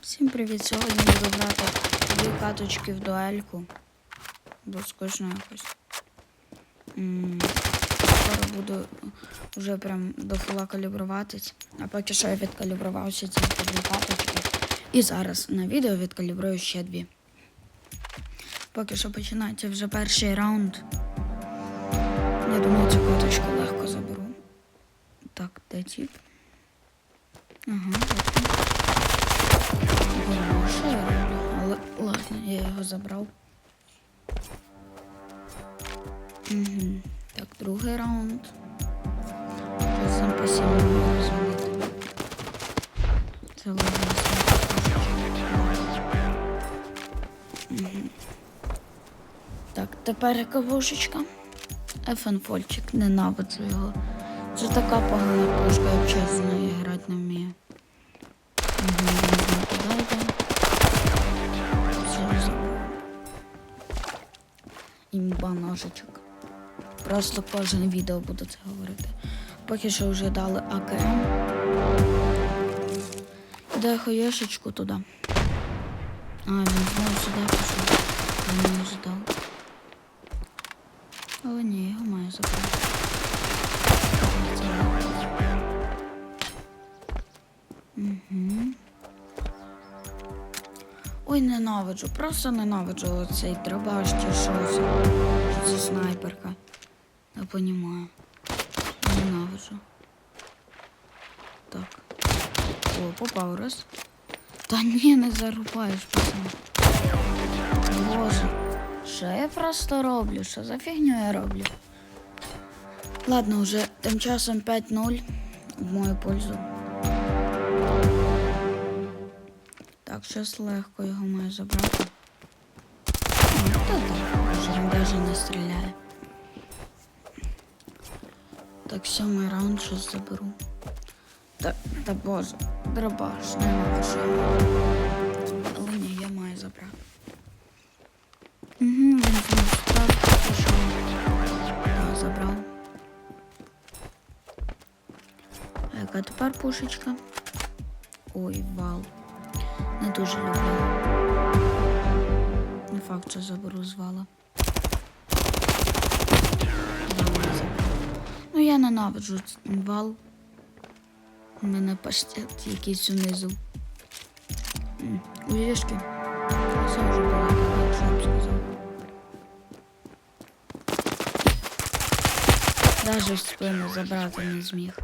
Всім привіт! Сьогодні буду грати дві каточки в дуельку. Бо скучно якось. Скоро буду вже прям до фула калібруватись. А поки що я відкалібрувався тільки дві каточки. І зараз на відео відкалібрую ще дві. Поки що починається вже перший раунд. Я думаю, цю каточку легко заберу. Так, де тіп? Ага, от він. Ого, Що я роблю? Ладно, я його забрав. Угу. Так, другий раунд. Разом по сім'ю розвалити. Це ладно. Угу. Так, тепер кавушечка. Ефенфольчик, ненавиджу його. Це така погана пушка, я чесно з грати не вмію. Угу, Імба ножичок. Просто кожен відео буду це говорити. Поки що вже дали АКМ. Дай хоєшечку туди. А, він знову сюди пішов. Він не ждав. Але ні, його маю забрати. Ой, ненавиджу, просто ненавиджу оцей драбаш чи щось. Що це снайперка. Я понімаю. Ненавиджу. Так. О, попав раз. Та ні, не зарубаєш, пацан. Боже. Що я просто роблю? Що за фігню я роблю? Ладно, вже тим часом 5-0 в мою пользу. Так, щось легко його маю забрати. Ну, він навіть не стріляє. Так, сьомий раунд щось заберу. Та, та боже, дробаш, нема що. Але ні, я маю забрати. Угу, він знову став, пішов. Я забрав. А яка тепер пушечка? Ой, вал. Не дуже люблю. Не факт, що заберу з вала. Вал не забрав. Ну я ненавиджу вал. У мене паштет якийсь унизу. У Єшки. Це вже було, якщо я сказав. Даже в спину забрати не зміг.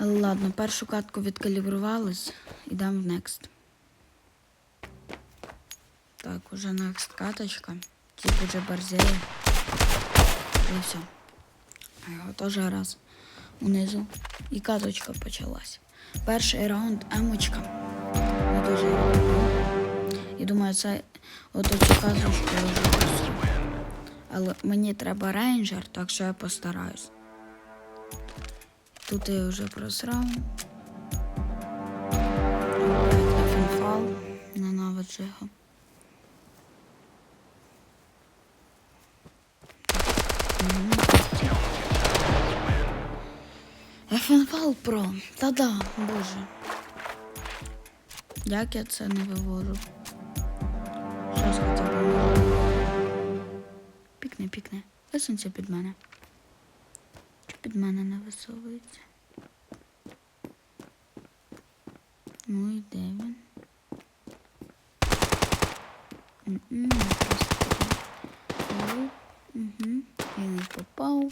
Ладно, першу катку відкалібрувались. Ідемо в next. Так, уже next каточка. Тип уже борзеє. І все. А його теж раз унизу. І каточка почалась. Перший раунд емочка. Дуже. І думаю, це от цю каточку я вже просив. Але мені треба рейнджер, так що я постараюсь. Тут я вже просрав. Ненавиджу його. Фінфал про. Та-да, боже. Як я це не вивожу? Щас хоча б можу. Пікне, пікне. Висунься під мене. Чи під мене не висовується? Ну і де він? Мгм. Він не попав.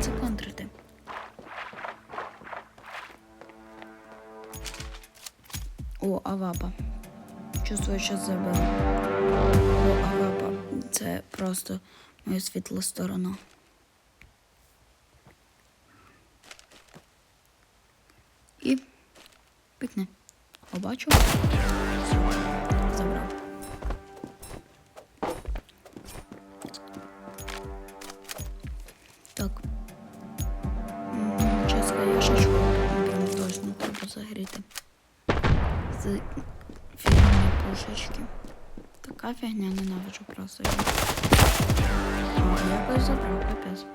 Це контрити. О, авапа. Чувствую, що заберу. О, авапа. Це просто моя світла сторона. І пікне. Побачу. Все, Забрав. Так. М, Ческа яшечку. Прям точно треба загріти. З фігні пушечки. Така фігня ненавиджу просто. О, я якось забрав, капець.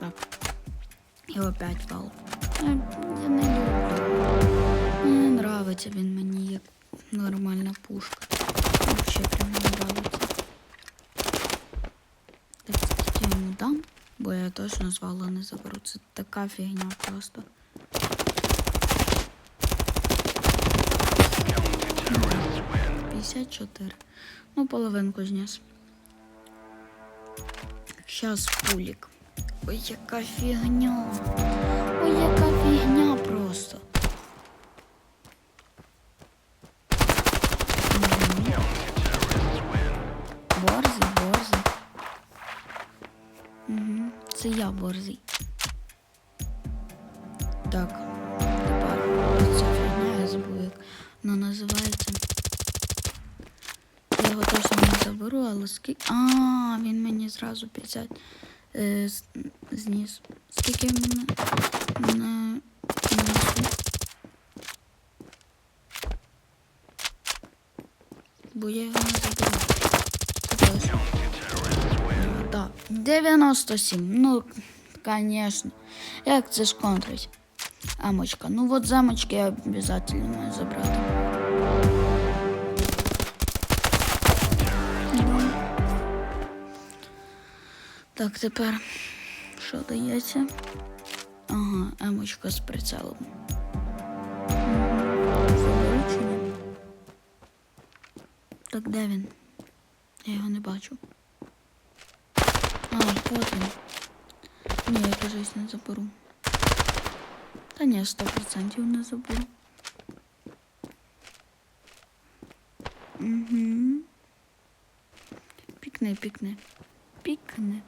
Так. І опять вал. Е, Я не люблю. Не нравиться він мені як нормальна пушка. Взагалі прям не нравиться. Так, скільки йому дам, бо я точно з вала не заберу. Це така фігня просто. П'ятдесят чотири. Ну, половинку зніс. Щас пулік. Ой, яка фігня. Ой, яка фігня просто. Борзий, борзий. Угу. Це я борзий. Так, тепер ця фігня, забув, як вона називається. Я його точно не заберу, але скільки. А, він мені зразу 50 е, зніс. Скільки мене на несу? Бо. Це 97. Ну, конечно. Як це ж? Амочка. Ну вот замочки я обязательно маю. Так, тепер що дається? Ага, емочка з прицелом. Так, де він? Я його не бачу. А, вот він. Ні, я кажись не заберу. Та ні, 100% не заберу. Угу. Пікни, пікни. Пікни.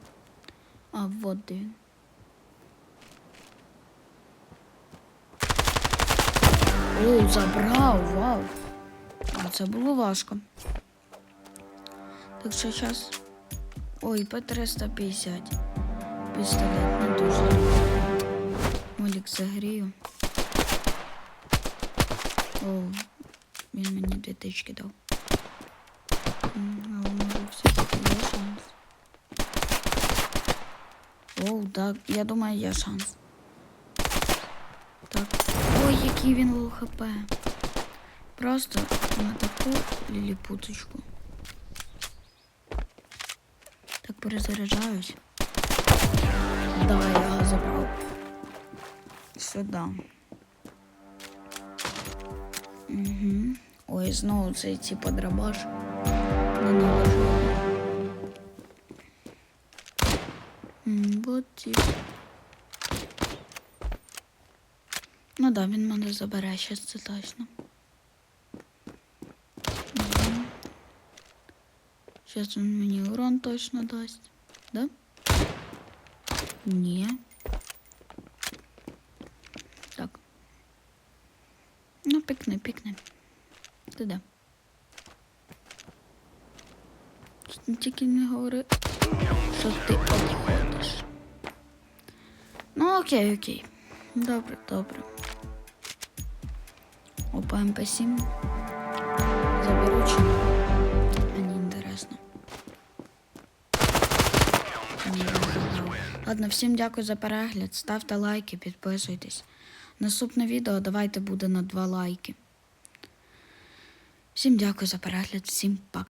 А, вот де він. О, забрав, вау. А це було важко. Так що зараз. Ой, по 350. Пістолет не дуже. Молік загрію. О, він мені дві тички дав. Але може все-таки є шанс. Оу, так, я думаю, є шанс. Так. Ой, який він лоу хп. Просто на таку ліліпуточку. Так перезаряджаюсь. Давай, я його забрав. Сюди. Угу. Ой, знову цей типу драбаш. Ненавижу. його. Вот тип. Ну да, він мене забере щас, це точно. Щас він мені урон точно дасть. Да? Ні. Так. Ну, пікни, пікни. Ти де? Тільки не говори, що ти обходиш. Ну, окей, окей. Добре, добре. Опа, МП7. Заберу чи інтересно. Не забрав. Ладно, всім дякую за перегляд. Ставте лайки, підписуйтесь. Наступне відео давайте буде на 2 лайки. Всім дякую за перегляд, всім пока.